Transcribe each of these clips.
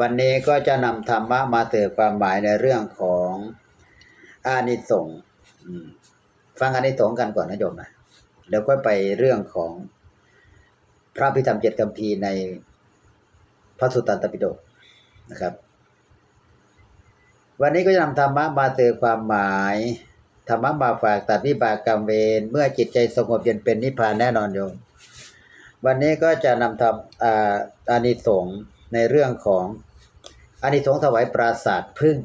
วันนี้ก็จะนำธรรมะมาเติมความหมายในเรื่องของอานิสงส์ฟังอานิสงส์กันก่อนนะโยมนะเดี๋ยวก็ไปเรื่องของพระพิธรรมเจ็ดคำพีในพระสุตตันตปิฎกนะครับ วันนี้ก็จะนำธรรมะมาเติมความหมายธรรมะมาฝากตัดวิบากกรรมเวรเมื่อจิตใจสงบเย็นเป็นนิพพานแน่นอนโยม วันนี้ก็จะนำทำอ่าอานิสงส์ ในเรื่องของอานิสงส์ถวายปราศาสตร์พึ่ง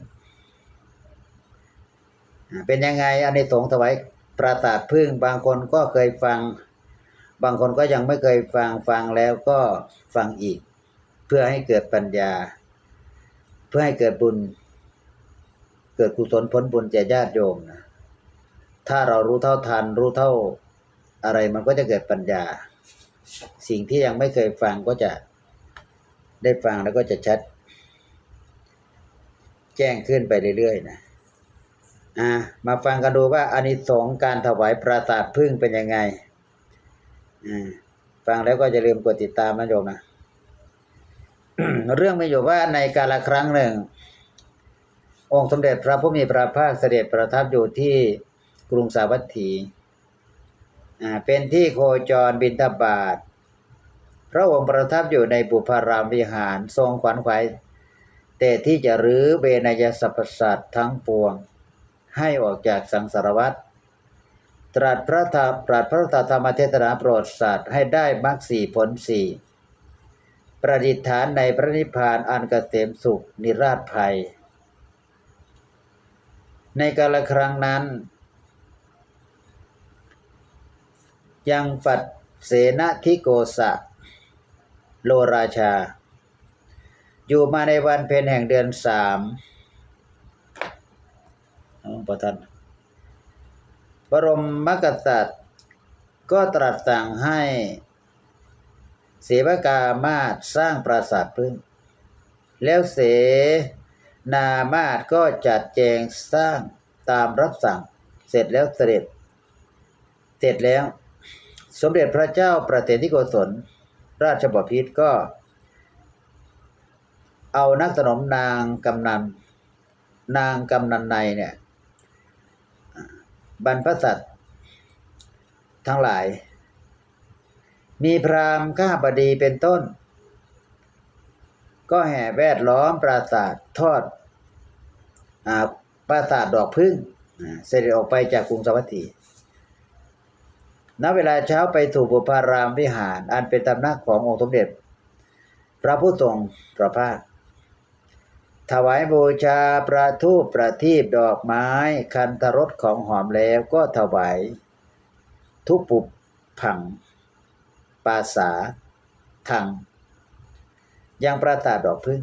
เป็นยังไงอานิสงส์ถวายปราศาสตร์พึ่ง บางคนก็เคยฟัง บางคนก็ยังไม่เคยฟังฟังแล้วก็ฟังอีก เพื่อให้เกิดปัญญา เพื่อให้เกิดบุญ เกิดกุศลผลบุญแก่ญาติโยมนะถ้าเรารู้เท่าทันรู้เท่าอะไรมันก็จะเกิดปัญญา สิ่งที่ยังไม่เคยฟังก็จะ ได้ฟังแล้วก็จะชัด แจ้งขึ้นไปเรื่อยๆนะอ่ามาฟังกันดูว่าอานิสงส์การถวายปราสาทพึ่งเป็นยังไงอ่าฟังแล้วก็จะลืมกดติดตามนะโยมนะเรื่องมีอยู่ว่าในกาลครั้งหนึ่ง องค์สมเด็จพระผู้มีพระภาคเสด็จประทับอยู่ที่กรุงสาวัตถีอ่าเป็นที่โคจรบินทบาท พระองค์ประทับอยู่ในบุพารามวิหารทรงขวัญขวายแต่ที่จะรื้อเวนยสรรพสัตทั้งปวง ให้ออกจากสังสารวัฏตรัสพระธรรมตรัสพระธรรมเทศนาโปรดสัตว์ให้ได้มรรคสี่ผลสี่ประดิษฐานในพระนิพพานอันเกษมสุขนิราชภัย ในกาลครั้งนั้น ยังปัดเสนทิโกสะ โลราชา อยู่มาในวันเพ็ญแห่งเดือนสามอ๋อประท่านบรมมกษัตริย์ก็ตรัสสั่งให้เสวกามาศสร้างปราสาทพึ่ง แล้วเสนามาศก็จัดแจงสร้างตามรับสั่ง เสร็จแล้วเสด็จ เสร็จแล้ว สมเด็จพระเจ้าประเสนที่โกศล ราชบพิตรก็ เอานักสนมนางกำนัน นางกำนันในเนี่ย บรรพสัตว์ทั้งหลาย มีพราหมณ์ข้าบดีเป็นต้น ก็แห่แวดล้อมปราสาททอดอปราสาทดอกพึ่งเสด็จออกไปจากกรุงสวัตถี ณเวลาเช้าไปสู่บุพารามวิหาร อันเป็นตำนักขององค์สมเด็จ พระผู้ทรงพระภาคถวายบูชาประทูปประทีปดอกไม้ คันธรสของหอมแล้วก็ถวายทุกปุบผัง ปาสาทังยังปราสาทดอกพึ่ง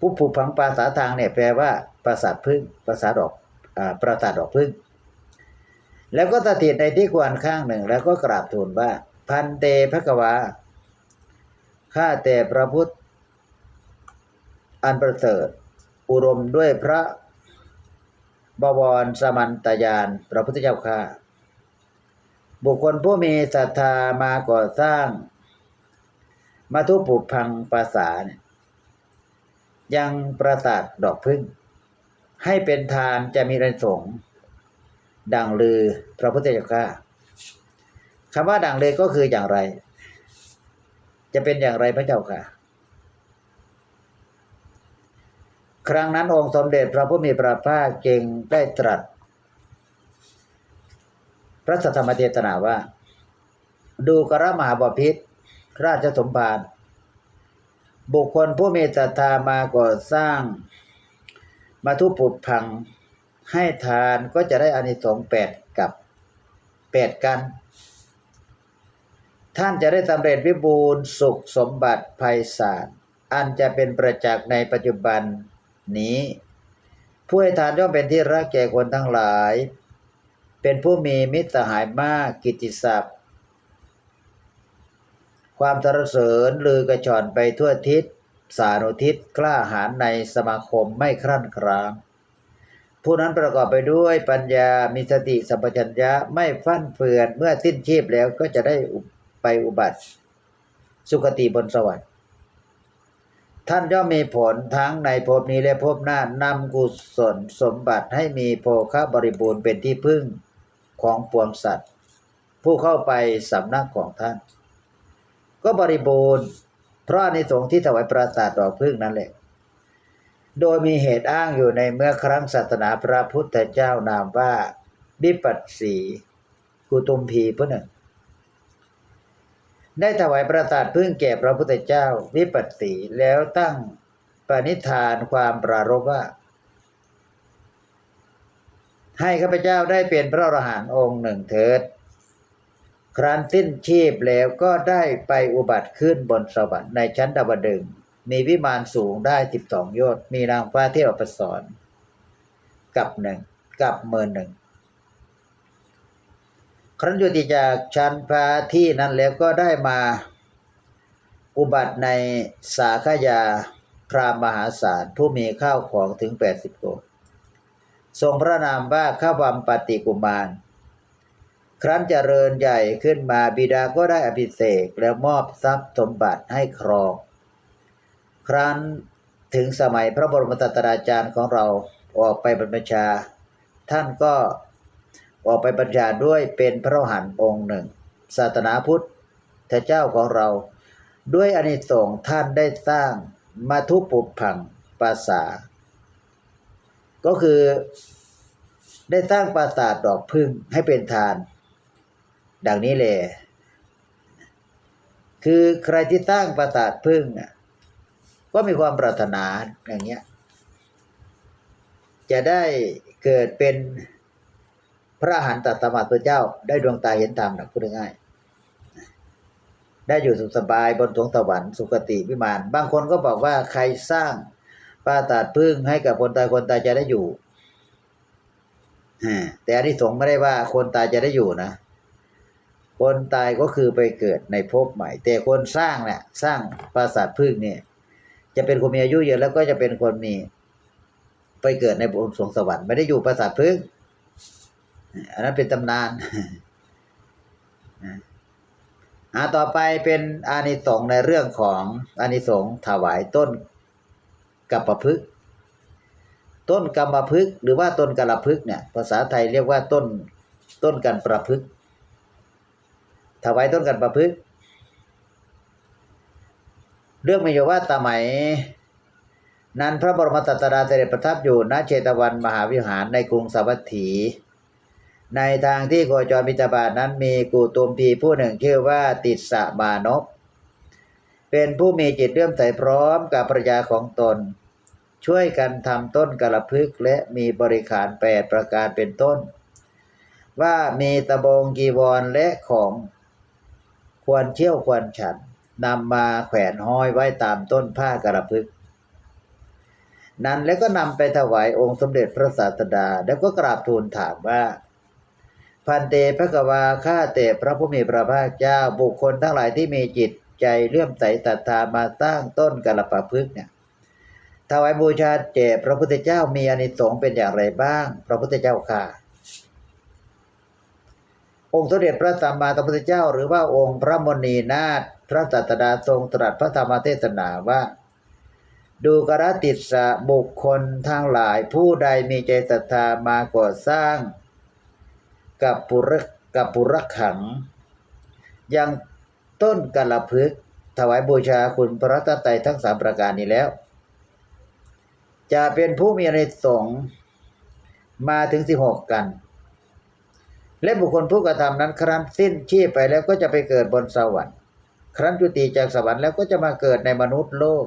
ปุบปุบผังปาสาทางเนี่ยแปลว่าปราสาทพึ่งปราสาทดอกอปราสาทดอกพึ่ง แล้วก็สถิตในที่ควรข้างหนึ่ง แล้วก็กราบทูลว่า พันเตพระกวาข้าแต่พระพุทธ อันประเสริฐอุรมด้วยพระบวรสมันตยานพระพุทธเจ้าข้าบุคคลผู้มีศรัทธามาก่อสร้างมาทุปุพังปราสาทเนี่ยยังประสาทดอกพึ่ง ให้เป็นทานจะมีรสงฆ์ ดังลือพระพุทธเจ้าข้าคำว่าดังลือก็คืออย่างไร จะเป็นอย่างไรพระเจ้าค่ะ ครั้งนั้นองค์สมเด็จพระผู้มีพระภาคเก่งได้ตรัส พระสัทธรรมเทศนาว่า ดูกระมหาบพิษราชสมภารบุคคลผู้มีศรัทธามาก่อสร้างมาทุปุดพัง ให้ทานก็จะได้อานิสงส์แปดกับแปดกัน ท่านจะได้สำเร็จวิบูรณ์สุขสมบัติภัยศาลอันจะเป็นประจักษ์ในปัจจุบันนี้ ผู้ให้ทานย่อมเป็นที่รักแก่คนทั้งหลาย เป็นผู้มีมิตรสหายมากกิตติศัพท์ ความสรรเสริญลือกระชอนไปทั่วทิศสานุทิศกล้าหาญในสมาคมไม่ครั่นคราม ผู้นั้นประกอบไปด้วยปัญญา มีสติสัมปชัญญะไม่ฟั่นเฟือน เมื่อสิ้นชีพแล้วก็จะได้อุไปอุบัติ สุคติบนสวรรค์ท่านย่อมมีผลทั้งในภพนี้และภพหน้านำกุศลสมบัติให้มีโภคะบริบูรณ์เป็นที่พึ่งของปวงสัตว์ ผู้เข้าไปสำนักของท่าน ก็บริบูรณ์ เพราะอานิสงส์ที่ถวายปราสาทดอกพึ่งนั่นแหละ โดยมีเหตุอ้างอยู่ในเมื่อครั้งศาสนาพระพุทธเจ้านามว่าบิปัสสีกุตุมพีผู้หนึ่ง ได้ถวายประสาทพึ่งแก่พระพุทธเจ้าวิปัสสีแล้วตั้งปณิธานความปรารภว่า ให้ข้าพเจ้าได้เป็นพระอรหันต์องค์หนึ่งเถิด ครั้นสิ้นชีพแล้วก็ได้ไปอุบัติขึ้นบนสวรรค์ในชั้นดาวดึงส์ มีวิมานสูงได้สิบสองโยชน์มีนางฟ้าเที่ยวประสอนกับหนึ่งกับเมินหนึ่งครั้นยุติจากชั้นฟ้าที่นั้นแล้วก็ได้มาอุบัติในสาขยาพรามมหาศาลผู้มีข้าวของถึง 80โกทรงพระนามว่าข้าวัมปฏิกุมาร ครั้นเจริญใหญ่ขึ้นมาบิดาก็ได้อภิเษกแล้วมอบทรัพย์สมบัติให้ครอง ครั้นถึงสมัยพระบรมศาสดาจารย์ของเราออกไปบรรพชา ท่านก็ออกไปบัญชาด้วยเป็นพระอรหันต์องค์หนึ่ง ศาสนาพุทธเจ้าของเรา ด้วยอนิสงส์ท่านได้สร้างมาทุปุพังปราสาก็คือได้สร้างปราสาทดอกพึ่งให้เป็นทาน ดังนี้เลยคือใครที่สร้างปราสาทพึ่งน่ะ ก็มีความปรารถนาอย่างเงี้ย จะได้เกิดเป็นพระอรหันตสัมมาสัมพุทธเจ้า ได้ดวงตาเห็นธรรมนะพูดง่ายได้อยู่สุขสบายบนสวงสวรรค์สุคติวิมาน บางคนก็บอกว่าใครสร้างปราสาทพึ่งให้กับคนตายคนตายจะได้อยู่แต่อันนี้สงไม่ได้ว่าคนตายจะได้อยู่นะ คนตายก็คือไปเกิดในภพใหม่ แต่คนสร้างเนี่ยสร้างปราสาทพึ่งเนี่ย จะเป็นคนมีอายุเยอะแล้วก็จะเป็นคนมี ไปเกิดในบนสวงสวรรค์ไม่ได้อยู่ปราสาทพึ่งอันนั้นเป็นตำนานอ่าต่อไปเป็นอานิสงส์ในเรื่องของอานิสงส์ถวายต้นกัปปะพฤกษ์ต้นกรรมพฤกษ์หรือว่าต้นกระพฤกษ์เนี่ย ภาษาไทยเรียกว่าต้นต้นกันประพฤกษ์ถวายต้นกันประพฤกษ์ เรื่องมีอยู่ว่าสมัย นั้นพระบรมศาสดาเสด็จประทับอยู่ณเชตวันมหาวิหารในกรุงสาวัตถี ในทางที่โคจรมิตรบาทนั้นมีกูตุมพีผู้หนึ่งชื่อว่าติสสะมานพเป็นผู้มีจิตเลื่อมใสพร้อมกับภรรยาของตน ช่วยกันทำต้นกระพึกและมีบริขารแปดประการเป็นต้น ว่ามีตะบงกีวรและของควรเชี่ยวควรฉัน นำมาแขวนห้อยไว้ตามต้นผ้ากระพึก นั้นแล้วก็นำไปถวายองค์สมเด็จพระศาสดา แล้วก็กราบทูลถามว่า พันเตพระกวาข้าแต่พระผู้มีพระภาคเจ้าบุคคลทั้งหลายที่มีจิตใจเลื่อมใสศรัทธามาสร้างต้นกระปะพึกเนี่ยถวายบูชาแด่พระพุทธเจ้ามีอานิสงส์เป็นอย่างไรบ้าง พระพุทธเจ้าค่ะ องค์สมเด็จพระสัมมาสัมพุทธเจ้า หรือว่าองค์พระมณีนาถ พระศาสดาทรงตรัสพระธรรมเทศนาว่า ดูกรติสะบุคคลทั้งหลายผู้ใดมีใจศรัทธามาก่อสร้าง กับปุรกับปุรขัง ยังต้นกระพึกถวายบูชาคุณพระรัตนตยทั้งสามประการนี้แล้ว จะเป็นผู้มีอานิสงส์มาถึงสิหกกัน และบุคคลผู้กระทำนั้นครั้นสิ้นชีพไปแล้วก็จะไปเกิดบนสวรรค์ ครั้นจุติจากสวรรค์แล้วก็จะมาเกิดในมนุษย์โลก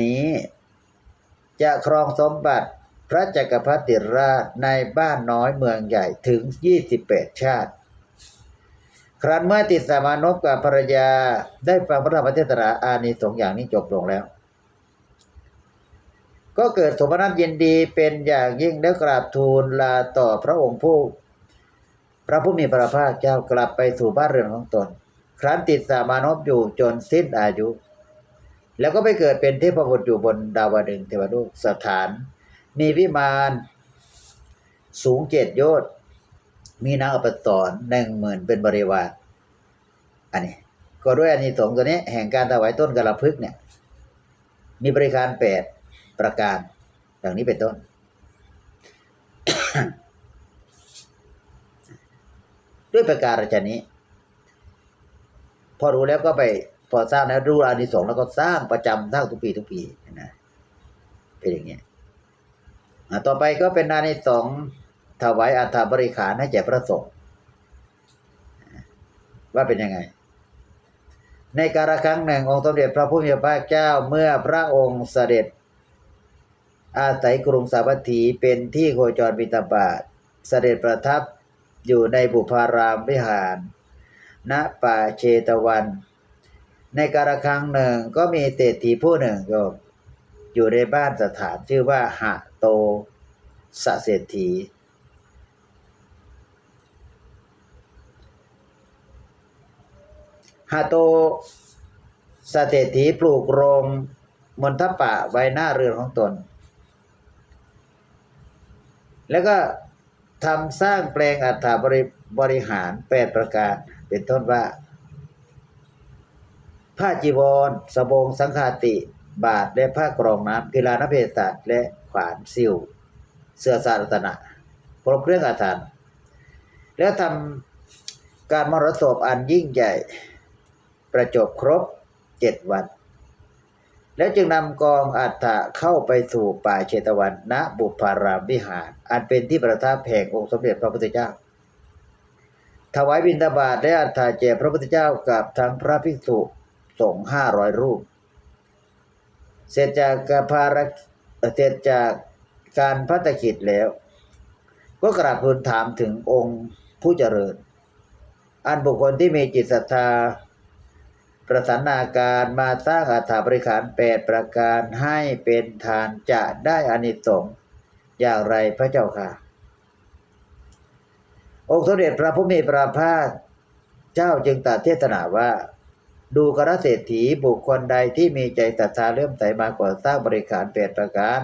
นี้จะครองสมบัติพระจักรพรรดิราชในบ้านน้อยเมืองใหญ่ถึง 28 ชาติ ครั้นเมื่อติดสามานพกับภรรยาได้ฟังพระธรรมเทศนาอานิสงส์อย่างนี้จบลงแล้ว ก็เกิดสมนัตยินดีเป็นอย่างยิ่งแล้วกราบทูลลาต่อพระองค์ผู้ พระผู้มีพระภาคเจ้ากลับไปสู่บ้านเรือนของตน ครั้นติดสามานพอยู่จนสิ้นอายุ แล้วก็ไปเกิดเป็นเทพบุตรอยู่บนดาวดึงเทวโลกสถาน มีวิมานสูงเจ็ดโยชน์มีนางอปสรหนึ่งหมื่นเป็นบริวารอันนี้ ก็ด้วยอานิสงส์ตัวนี้ แห่งการถวายต้นกระพึกเนี่ย มีบริการแปดประการดังนี้เป็นต้น ด้วยประการฉนี้ พอรู้แล้วก็ไปพอสร้างแล้วรู้อานิสงส์แล้วก็สร้างประจำสร้างทุกปีทุกปีนะเป็นอย่างเงี้ยต่อไปก็เป็นอานิสงส์ถวายอัฐบริขารให้แก่พระสงฆ์ว่าเป็นยังไง ในการลครั้งหนึ่งองค์สมเด็จพระผู้มีพระเจ้าเมื่อพระองค์เสด็จ อาศัยกรุงสาวัตถีเป็นที่โคจรบิณฑบาตเสด็จประทับอยู่ในบุพารามวิหาร ณป่าเชตวัน ในกาลครั้งหนึ่งก็มีเศรษฐีผู้หนึ่งโยมอยู่ในบ้านสถานชื่อว่าหะโตสะเศรษฐี หาโตสเตถีปลูกโรงมณฑปะไว้หน้าเรือนของตน แล้วก็ทำสร้างแปลงอัฐบริบริหารแปดประการ เป็นต้นว่าผ้าจีวรสบงสังฆาติ บาทและผ้ากรองน้ำกีฬานเพศาสตร์และขวานซิวเสื้อสารัตนะครบเครื่องอาถรรพ์แล้วทำการมรสพอันยิ่งใหญ่ ประจบครบเจ็ดวัน แล้วจึงนำกองอัฐะเข้าไปสู่ป่าเชตวัน ณบุพารามวิหาร อันเป็นที่ประทับแห่งองค์สมเด็จพระพุทธเจ้า ถวายบิณฑบาตและอัฐะแก่พระพุทธเจ้ากับทั้งพระภิกษุสงฆ์ห้าร้อยรูป เสร็จจากการภารเสร็จจากการพัฒกิจแล้ว ก็กราบทูลถามถึงองค์ผู้เจริญ อันบุคคลที่มีจิตศรัทธา ประสานนาการมาสร้างอัฐบริขารแปดประการให้เป็นทานจะได้อานิสงส์อย่างไรพระเจ้าค่ะ องค์สมเด็จพระผู้มีพระภาคเจ้าจึงตรัสเทศนาว่า ดูกระเศรษฐีบุคคลใดที่มีใจศรัทธาเริ่อมใสมาก่อสร้างบริขารแปดประการ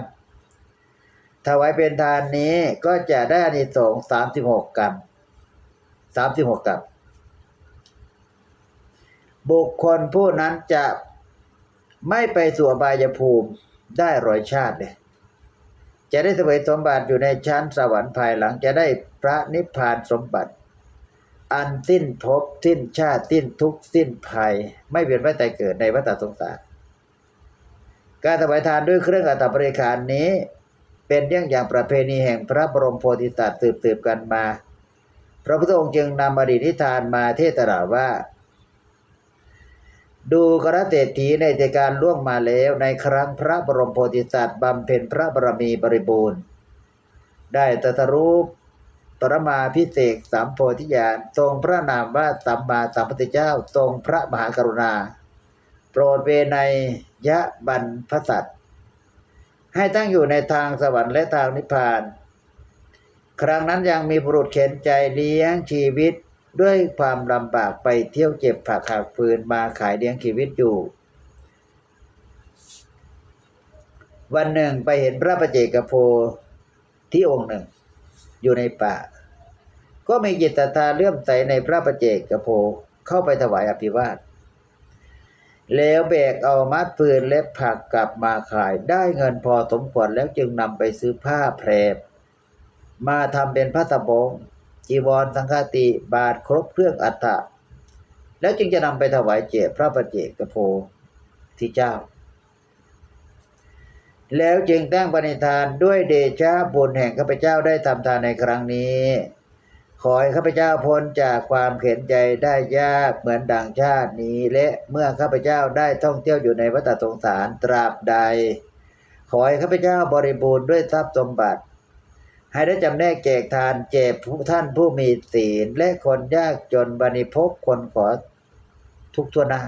ถวายเป็นทานนี้ก็จะได้อานิสงส์สามสิบหกกรรมสามสิบหกกรรมบุคคลผู้นั้นจะไม่ไปสู่อบายภูมิได้ร้อยชาติเลย จะได้เสวยสมบัติอยู่ในชั้นสวรรค์ภายหลังจะได้พระนิพพานสมบัติ อันสิ้นภพสิ้นชาติสิ้นทุกข์สิ้นภัย ไม่เวียนว่ายตายเกิดในวัฏสงสารการถวายทานด้วยเครื่องอัตบริการนี้ เป็นเรื่องอย่างประเพณีแห่งพระบรมโพธิสัตว์สืบๆกันมา พระพุทธองค์จึงนำอดีตนิทานมาเทศนาว่า ดูกระเศรษฐีในเทการล่วงมาแล้วในครั้งพระบรมโพธิสัตว์บำเพ็ญพระบารมีบริบูรณ์ ได้ตรัสรู้ปรมาพิเศษสามโพธิญาณทรงพระนามว่าสัมมาสัมพุทธเจ้าทรงพระมหากรุณา โปรดเวไนยะบันพสัตว์ให้ตั้งอยู่ในทางสวรรค์และทางนิพพาน ครั้งนั้นยังมีบุรุษเข็นใจเลี้ยงชีวิต ด้วยความลำบากไปเที่ยวเจ็บผักหักฟืนมาขายเลี้ยงชีวิตอยู่ วันหนึ่งไปเห็นพระประเจกโพที่องค์หนึ่ง อยู่ในป่า ก็มีจิตศรัทธาเลื่อมใสในพระประเจกโพเข้าไปถวายอภิวาท แล้วแบกเอามัดฟืนและผักกลับมาขายได้เงินพอสมควรแล้วจึงนำไปซื้อผ้าแพรบมาทำเป็นผ้าตะบง จีวรสังฆาติบาทครบเครื่องอัฐะแล้วจึงจะนำไปถวายเจพระประเจกโพที่เจ้า แล้วจึงตั้งปณิธานด้วยเดชะบุญแห่งข้าพเจ้าได้ทำทานในครั้งนี้ ขอให้ข้าพเจ้าพ้นจากความเข็นใจได้ยากเหมือนดังชาตินี้ และเมื่อข้าพเจ้าได้ท่องเที่ยวอยู่ในวัฏสงสารตราบใด ขอให้ข้าพเจ้าบริบูรณ์ด้วยทรัพย์สมบัติ ให้ได้จำแนกแจกทานแจกผู้ท่านผู้มีศีล และคนยากจนบริภพคนขอทุกทั่วหน้า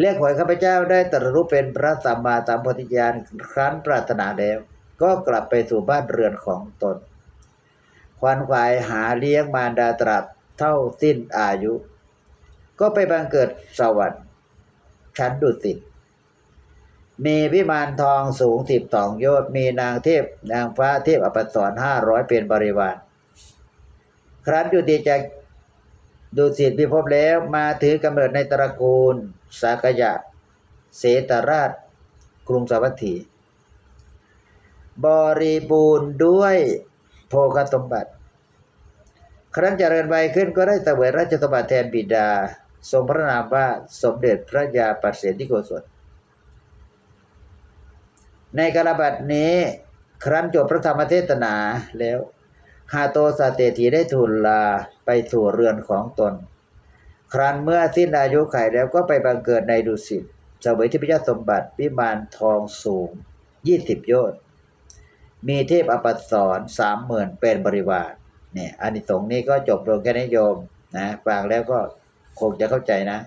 เรียกขอให้ข้าพเจ้าได้ตรัสรู้เป็นพระสัมมาสัมพุทธญาณครั้นปรารถนาแล้ว ก็กลับไปสู่บ้านเรือนของตน ควันควายหาเลี้ยงมารดาตราบเท่าสิ้นอายุ ก็ไปบังเกิดสวรรค์ชั้นดุสิต มีพิมานทองสูงสิบสองโยชน์มีนางเทพนางฟ้าเทพอภิสรห้าร้อยเป็นบริวาร ครั้นยุติจากดุสิตพิภพแล้วมาถือกำเนิดในตระกูล สากยะ เสตราช กรุงสาวัตถี บริบูรณ์ด้วยโภคสมบัติ ครั้นเจริญวัยขึ้นก็ได้เสวยราชสมบัติแทนบิดา ทรงพระนามว่าสมเด็จพระยาปัสเสนที่โกศล ในกาลบัดนี้ ครั้นจบพระธรรมเทศนาแล้วหาโตสาเตถีได้ทูลลาไปสู่เรือนของตน ครั้นเมื่อสิ้นอายุไขแล้วก็ไปบังเกิดในดุสิตเสวยที่พระยสมบัติวิมานทองสูงยี่สิบโยชน์มีเทพอปัสสรสามหมื่นเป็นบริวารเนี่ยอานิสงส์นี้ก็จบลงแค่นี้โยมนะฟังแล้วก็คงจะเข้าใจนะ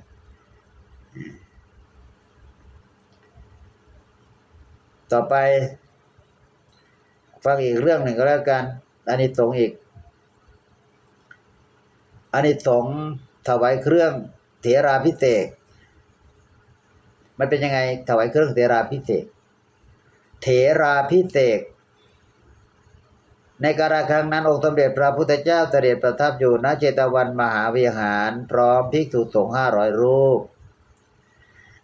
ต่อไป ฟังอีกเรื่องหนึ่งก็แล้วกันอานิสงส์อีกอานิสงส์ถวายเครื่องเถราพิเศษมันเป็นยังไงถวายเครื่องเถราพิเศษเถราพิเศษในการครั้งนั้นองค์สมเด็จพระพุทธเจ้าเสด็จประทับอยู่ณเจตวันมหาวิหาร พร้อมภิกษุสงฆ์ห้าร้อยรูป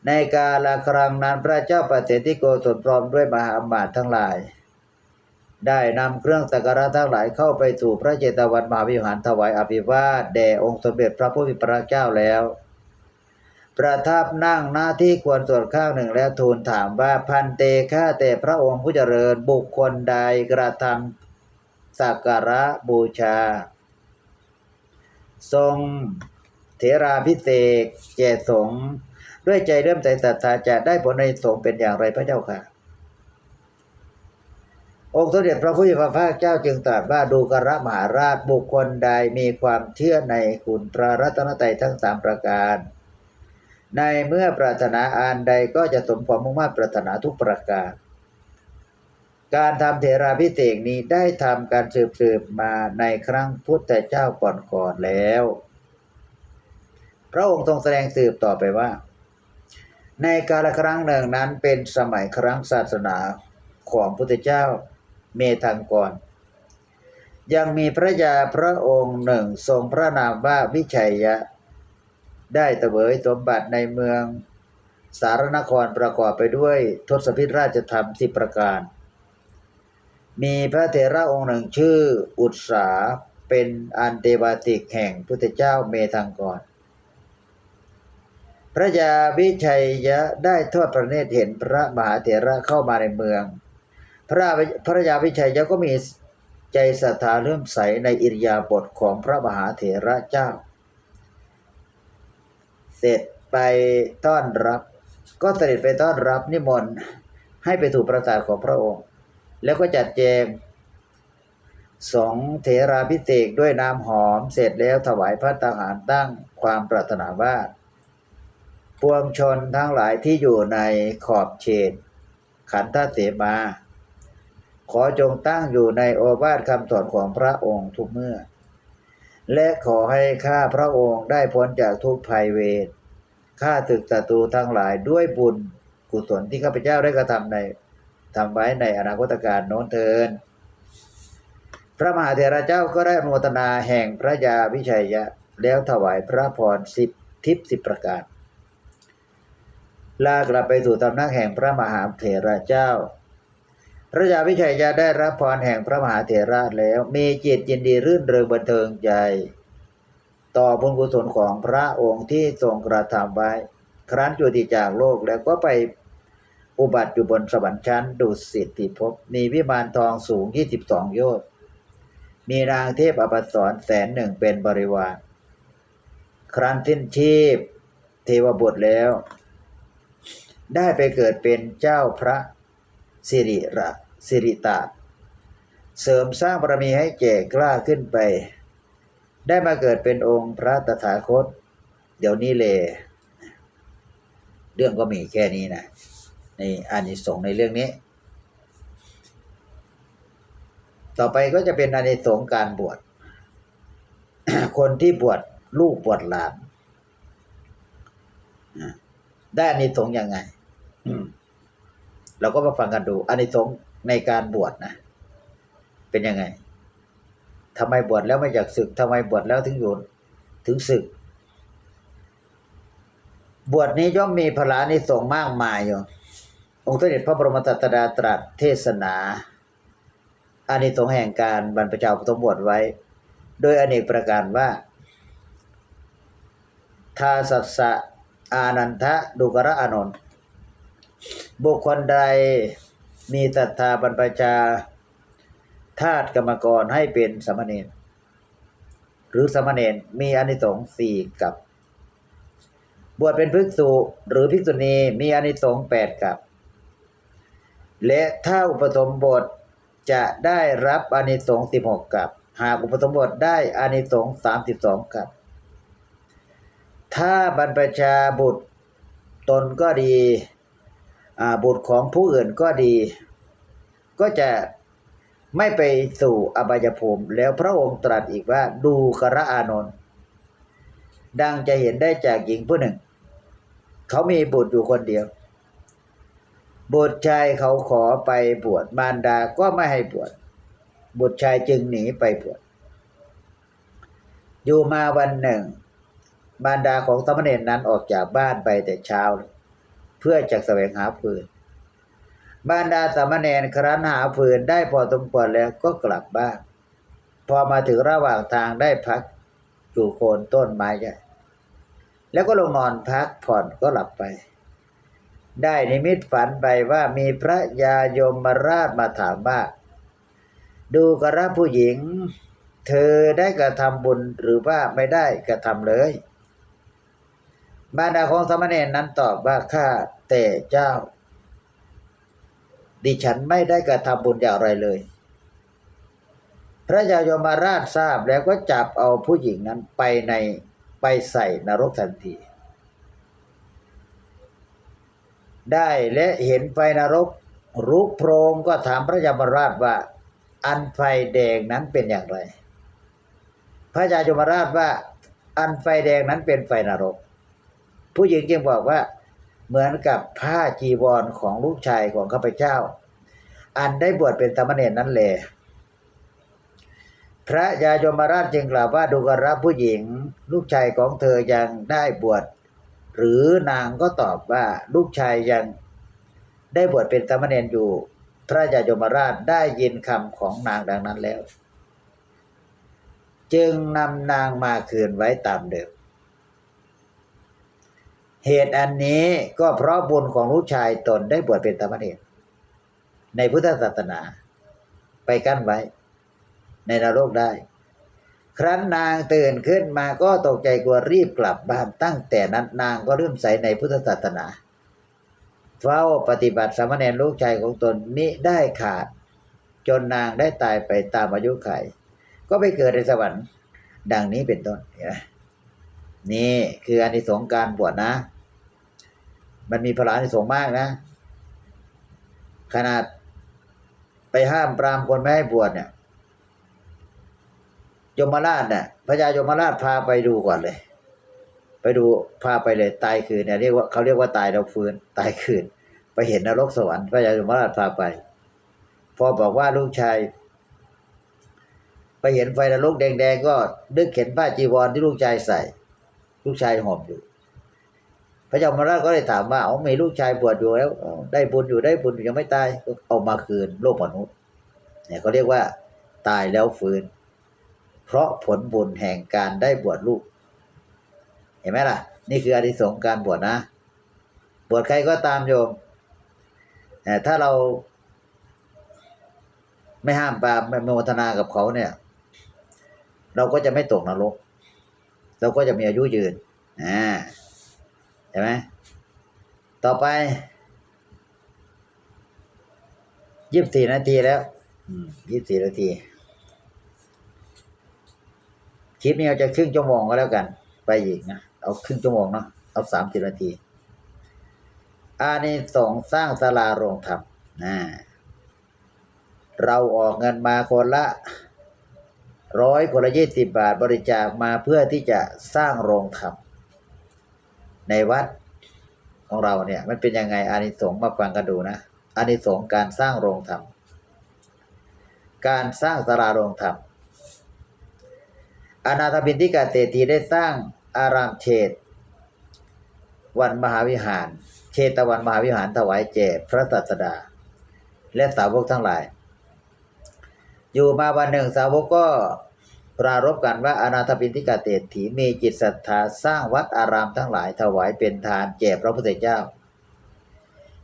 ในกาลครั้งนั้นพระเจ้าปเสนที่โกศลพร้อมด้วยมหาอมาตย์ทั้งหลาย ได้นำเครื่องสักการะทั้งหลายเข้าไปสู่พระเจตวันมหาวิหารถวายอภิวาทแด่องค์สมเด็จพระผู้มีพระเจ้าแล้ว ประทับนั่งหน้าที่ควรส่วนข้างหนึ่งแล้วทูลถามว่าพันเตข้าแต่พระองค์ผู้เจริญบุคคลใดกระทำสักการะบูชา ทรงเถราพิเศษกแก่สงฆ์ ด้วยใจเริ่มใจศรัทธาจะได้ผลในสงเป็นอย่างไรพระเจ้าค่ะ องค์สมเด็จพระพุทธภาคเจ้าจึงตรัสว่าดูกระมหาราชบุคคลใดมีความเชื่อในคุณพระรัตนตรัยทั้งสามประการ ในเมื่อปรารถนาอันใดก็จะสมความมุ่งมั่นปรารถนาทุกประการการทำเถราพิเศษนี้ได้ทำการสืบสืบมาในครั้งพุทธเจ้าก่อนๆแล้ว พระองค์ทรงแสดงสืบต่อไปว่า ในกาลครั้งหนึ่งนั้นเป็นสมัยครั้งศาสนาของพุทธเจ้าเมธังกร ยังมีพระยาพระองค์หนึ่งทรงพระนามว่าวิชัยยะ ได้เสวยสมบัติในเมือง สารนครประกอบไปด้วยทศพิธราชธรรมสิบประการ มีพระเถระองค์หนึ่งชื่ออุตสาเป็นอันเตวาติกแห่งพุทธเจ้าเมธังกร พระยาวิชัยยะได้ทอดพระเนตรเห็นพระมหาเถระเข้ามาในเมือง พระพระยาวิชัยยะก็มีใจศรัทธาเลื่อมใสในอิริยาบถของพระมหาเถระเจ้า เสร็จไปต้อนรับ ก็เสด็จไปต้อนรับนิมนต์ให้ไปถูกประสาทของพระองค์ แล้วก็จัดแจงสองเถราพิเศษด้วยน้ำหอมเสร็จแล้วถวายพระตาหารตั้งความปรารถนาว่า ปวงชนทั้งหลายที่อยู่ในขอบเขตขันธเสมา ขอจงตั้งอยู่ในโอวาทคำสอนของพระองค์ทุกเมื่อ และขอให้ข้าพระองค์ได้พ้นจากทุกภัยเวรข้าศึกศัตรูทั้งหลายด้วยบุญกุศลที่ข้าพเจ้าได้กระทำในทำไว้ในอนาคตการโน้นเทิน พระมหาเถระเจ้าก็ได้อนุโมทนาแห่งพระยาวิชัยยะ แล้วถวายพระพรสิบทิพสิบประการ ลากลับไปสู่ตำนักแห่งพระมหาเถระเจ้า พระยาวิชัยยะได้รับพรแห่งพระมหาเถระแล้ว มีจิตยินดีรื่นเริงบันเทิงใจ ต่อบุญกุศลของพระองค์ที่ทรงกระทำไว้ ครั้นจุติจากโลกแล้วก็ไปอุบัติอยู่บนสวรรค์ชั้นดุสิตที่พมีวิมานทองสูง 22 โยชน์มีนางเทพอภัสสรแสนหนึ่งเป็นบริวาร ครั้นสิ้นชีพ เทวบุตรแล้ว ได้ไปเกิดเป็นเจ้าพระสิริระสิริตาเสริมสร้างบารมีให้แก่กล้าขึ้นไป ได้มาเกิดเป็นองค์พระตถาคต เดี๋ยวนี้เลยเรื่องก็มีแค่นี้นะในอานิสงส์ในเรื่องนี้ ต่อไปก็จะเป็นอานิสงส์การบวชคนที่บวชลูกบวชหลานได้อานิสงส์ยังไง เราก็มาฟังกันดูอานิสงส์ในการบวชนะ เป็นยังไงทำไมบวชแล้วไม่อยากศึกทำไมบวชแล้วถึงอยู่ถึงศึก บวชนี้ย่อมมีพลานิสงมากมายอยู่อองค์สมเด็จพระบรมศาสดาตรัสเทศนาอานิสงส์แห่งการบรรพชาอุปสมบทไว้ โดยอเนกประการว่า ทาสัสสะอานันทะดุกระอานนท์ บุคคลใดมีศรัทธาบรรพชาทาสกรรมกรให้เป็นสมเณรหรือสมเณรมีอานิสงส์สี่กับบวชเป็นภิกษุหรือภิกษุณีมีอานิสงส์แปดกับ และถ้าอุปสมบทจะได้รับอานิสงส์สิบหกกับ หากอุปสมบทได้อานิสงส์สามสิบสองกับ ถ้าบรรพชาบุตรตนก็ดี บุตรของผู้อื่นก็ดี ก็จะไม่ไปสู่อบายภูมิ แล้วพระองค์ตรัสอีกว่าดูกระอานนท์ดังจะเห็นได้จากหญิงผู้หนึ่ง เขามีบุตรอยู่คนเดียว บุตรชายเขาขอไปบวชมารดาก็ไม่ให้บวชบุตรชายจึงหนีไปบวชอยู่มาวันหนึ่ง มารดาของสามเณรนั้นออกจากบ้านไปแต่เช้าเพื่อจะแสวงหาฟืนมารดาสามเณรครั้นหาฟืนได้พอสมควรแล้วก็กลับบ้านพอมาถึงระหว่างทางได้พักอยู่โคนต้นไม้ใหญ่แล้วก็ลงนอนพักผ่อนก็หลับไป ได้นิมิตฝันไปว่ามีพระยายมราชมาถามว่าดูกระผู้หญิง เธอได้กระทำบุญหรือว่าไม่ได้กระทำเลย บรรดาของสามเณรนั้นตอบว่าข้าแต่เจ้า ดิฉันไม่ได้กระทำบุญอย่างไรเลย พระยายมาราชทราบแล้วก็จับเอาผู้หญิงนั้นไปในไปใส่นรกทันที ได้และเห็นไฟนรกรุกโพรงก็ถามพระยมราชว่า อันไฟแดงนั้นเป็นอย่างไร พระยายมราชว่า อันไฟแดงนั้นเป็นไฟนรก ผู้หญิงจึงบอกว่า เหมือนกับผ้าจีวรของลูกชายของข้าพเจ้า อันได้บวชเป็นสามเณรนั้นแหลพระยายมราชจึงกล่าวว่าดูกระผู้หญิง ลูกชายของเธอยังได้บวชหรือนางก็ตอบว่าลูกชายยังได้บวชเป็นสามเณรอยู่ พระยายมราชได้ยินคำของนางดังนั้นแล้ว จึงนำนางมาคืนไว้ตามเดิม เหตุอันนี้ก็เพราะบุญของลูกชายตนได้บวชเป็นสามเณรในพุทธศาสนา ไปกั้นไว้ ในนรกได้ ครั้นนางตื่นขึ้นมาก็ตกใจกลัวรีบกลับบ้านตั้งแต่นั้นนางก็เริ่มใสในพุทธศาสนาเฝ้าปฏิบัติสามเณรลูกชายของตนมิได้ขาด จนนางได้ตายไปตามอายุไข ก็ไปเกิดในสวรรค์ ดังนี้เป็นต้นเห็นไหมนี่คืออานิสงส์การบวชนะ มันมีพลานิสงมากนะ ขนาดไปห้ามปรามคนไม่ให้บวชเนี่ยยมราชเนี่ยพระยายมราชพาไปดูก่อนเลย ไปดูพาไปเลย ตายคืนเนี่ยเรียกว่าเขาเรียกว่าตายแล้วฟื้น ตายคืน ไปเห็นนรกสวรรค์พระยายมราชพาไป พอบอกว่าลูกชาย ไปเห็นไฟนรกแดงๆก็นึกเห็นผ้าจีวรที่ลูกชายใส่ ลูกชายห่มอยู่ พระยามราชก็เลยถามว่าเอามีลูกชายบวชอยู่แล้ว ได้บุญอยู่ได้บุญอยู่ยังไม่ตายก็เอามาคืนโลกมนุษย์เนี่ยเขาเรียกว่าตายแล้วฟื้น เพราะผลบุญแห่งการได้บวชลูก เห็นไหมล่ะ นี่คืออานิสงการบวชนะ บวชใครก็ตามโยมแต่ถ้าเรา ไม่ห้ามปามไม่โมทนากับเขาเนี่ย เราก็จะไม่ตกนรก เราก็จะมีอายุยืนอ่า ใช่ไหมต่อไปยี่สิบสี่นาทีแล้วยี่สิบสี่นาที คลิปนี้เอาจะครึ่งชั่วโมงก็แล้วกัน ไปอีกนะ เอาครึ่งชั่วโมงเนาะ เอาสามสิบนาที อานิสงส์สร้างศาลาโรงธรรมนะเราออกเงินมาคนละร้อยคนละยี่สิบบาทบริจาคมาเพื่อที่จะสร้างโรงธรรม ในวัดของเราเนี่ย มันเป็นยังไงอานิสงส์มาฟังกันดูนะอานิสงส์การสร้างโรงธรรมการสร้างศาลาโรงธรรมอนาถบินทิกาเตตีได้สร้างอารามเชตวันมหาวิหารเชตวันมหาวิหารถวายแก่พระศาสดา และสาวกทั้งหลาย อยู่มาวันหนึ่งสาวกก็ ปรารบกันว่าอนาถปินทิกาเตถีมีจิตศรัทธาสร้างวัดอารามทั้งหลายถวายเป็นทานแก่พระพุทธเจ้า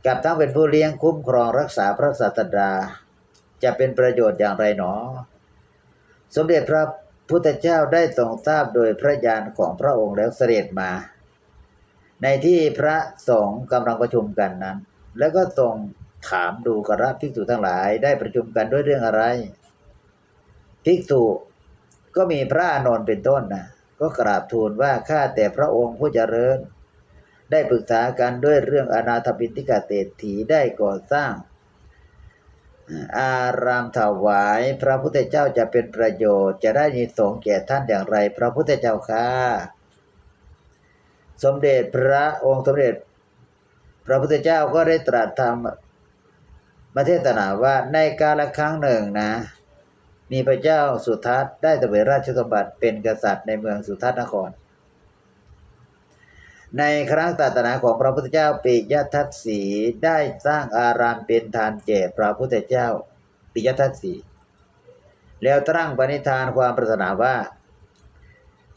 กับทั้งเป็นผู้เลี้ยงคุ้มครองรักษาพระศาสดา จะเป็นประโยชน์อย่างไรหนอ สมเด็จพระพุทธเจ้าได้ทรงทราบโดยพระญาณของพระองค์แล้วเสด็จมา ในที่พระสงฆ์กำลังประชุมกันนั้น แล้วก็ทรงถามดูกระภิกษุทั้งหลายได้ประชุมกันด้วยเรื่องอะไร ภิกษุ ก็มีพระอนนท์เป็นต้นนะก็กราบทูลว่าข้าแต่พระองค์ผู้เจริญ ได้ปรึกษากันด้วยเรื่องอนาถปินทิกาเตถีได้ก่อสร้าง อารามถวายพระพุทธเจ้าจะเป็นประโยชน์จะได้ยินสงแก่ท่านอย่างไร พระพุทธเจ้าค่ะสมเด็จพระองค์สมเด็จ พระพุทธเจ้าก็ได้ตรัสธรรมมาเทศนาว่าในกาลครั้งหนึ่งนะ มีพระเจ้าสุทัศน์ได้เวยราชสมบัติเป็นกษัตริย์ในเมืองสุทัศนคร ในครั้งศาสนาของพระพุทธเจ้าปิยทัตสีได้สร้างอารามเป็นทานแก่พระพุทธเจ้าปิยทัตสีแล้วตั้งปณิธานความปรารถนาว่า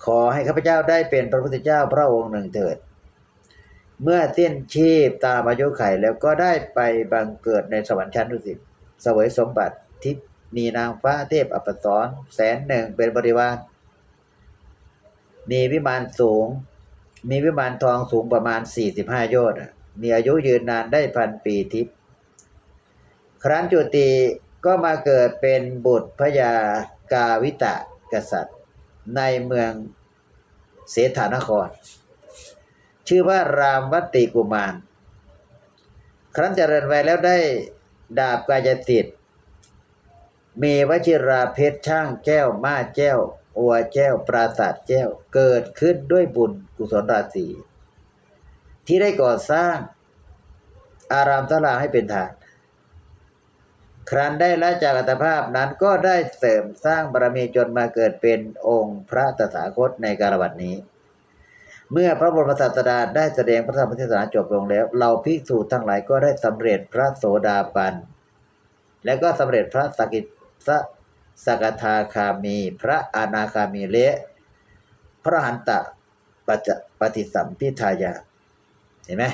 ขอให้ข้าพเจ้าได้เป็นพระพุทธเจ้าพระองค์หนึ่งเถิด เมื่อเส้นชีพตามอายุไขแล้วก็ได้ไปบังเกิดในสวรรค์ชั้นดุสิตเสวยสมบัติที่ มีนางฟ้าเทพอัปสรแสนหนึ่งเป็นบริวาร มีวิมานสูง มีวิมานทองสูงประมาณ 45 โยชน์อะมีอายุยืนนานได้พันปีทิพย์ครั้นจุติก็มาเกิดเป็นบุตรพญากาวิตะกษัตริย์ ในเมืองเสถานคร ชื่อว่ารามวัตติกุมาร ครั้นเจริญวัยแล้วได้ดาบกายสิท ธิ์มีวชิราเพชรช่างแก้วมาแก้วอัวแก้วปราสาทแก้วเกิดขึ้นด้วยบุญกุศลราศีที่ได้ก่อสร้าง อารามทลาให้เป็นทาน ครั้นได้ละจากอัตภาพนั้นก็ได้เสริมสร้างบารมีจนมาเกิดเป็นองค์พระตถาคตในกาลวัตนี้ เมื่อพระบรมศาสดาได้แสดงพระธรรมเทศนาจบลงแล้ว เราภิกษุทั้งหลายก็ได้สำเร็จพระโสดาบันและก็สำเร็จพระสกิ สะสกทาคามี พระอนาคามีและ พระหันตะปจปฏิสัมพิทายาเห็นไหม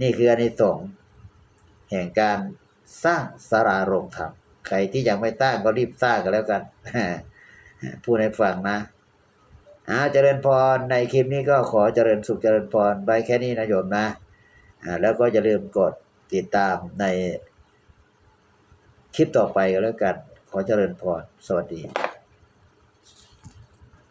นี่คืออนิสงส์แห่งการสร้างสาราโรงธรรม ใครที่ยังไม่ตั้งก็รีบสร้างกันแล้วกันพูดให้ฟังนะอาเจริญพรในคลิปนี้ก็ขอเจริญสุขเจริญพรไว้แค่นี้นะโยมนะแล้วก็อย่าลืมกดติดตามในคลิปต่อไปก็แล้วกัน ขอเจริญพร สวัสดี